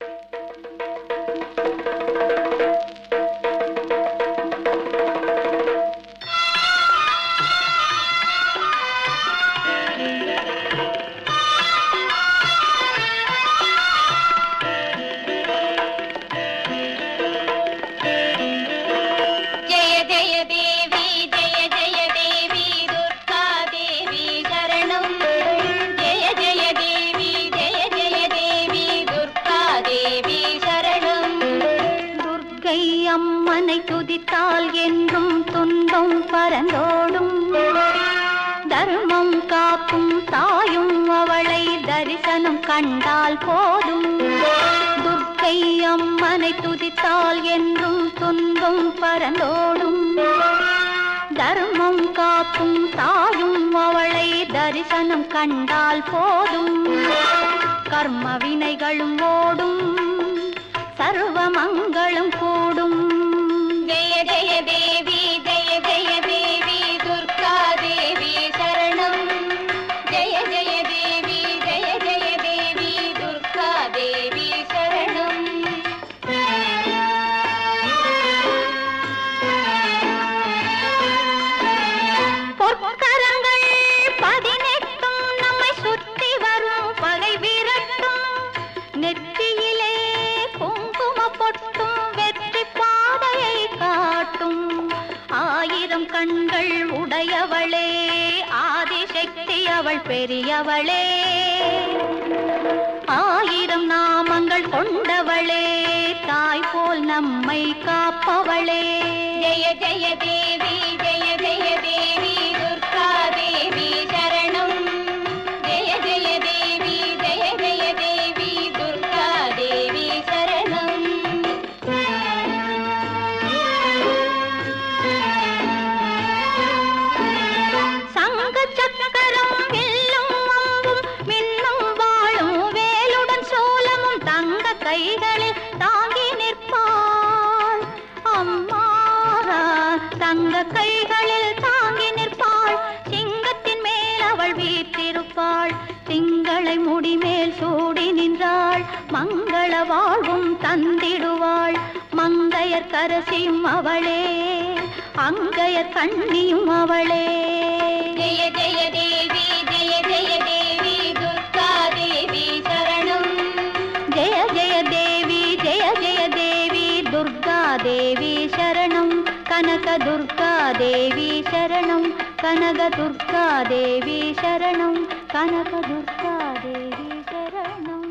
ஜெய அம்மனை துதித்தால் என்றும் துன்பம் பரந்தோடும். தர்மம் காக்கும் தாயும் அவளை தரிசனம் கண்டால் போதும். துர்க்கை அம்மனை துதித்தால் என்றும் துன்பம் பரந்தோடும். தர்மம் காக்கும் தாயும் அவளை தரிசனம் கண்டால் போதும். கர்ம வினைகளும் ஓடும். சர்வமங்களும் கூட காட்டும் ஆயிரம் கண்கள் உடையவளே ஆதிசக்தி அவள் பெரியவளே. ஆயிரம் நாமங்கள் கொண்டவளே தாய் போல் நம்மை காப்பவளே. ஜெய ஜெய தேவி ஜெய ஜெய முடிமேல் சூடி நின்றாள் மங்கள வாழ்வும் தந்திடுவாள். மங்கையர் கரசியும் அவளே அங்கையர் கண்ணியும் அவளே. ஜெய ஜெய தேவி ஜெய ஜெய தேவி துர்கா தேவி சரணம். ஜெய ஜெய தேவி ஜெய ஜெய தேவி துர்கா தேவி சரணம். கனக துர்கா தேவி சரணம் கனக துர்கா தேவி சரணம். కనక దుర్గాదేవి శరణం.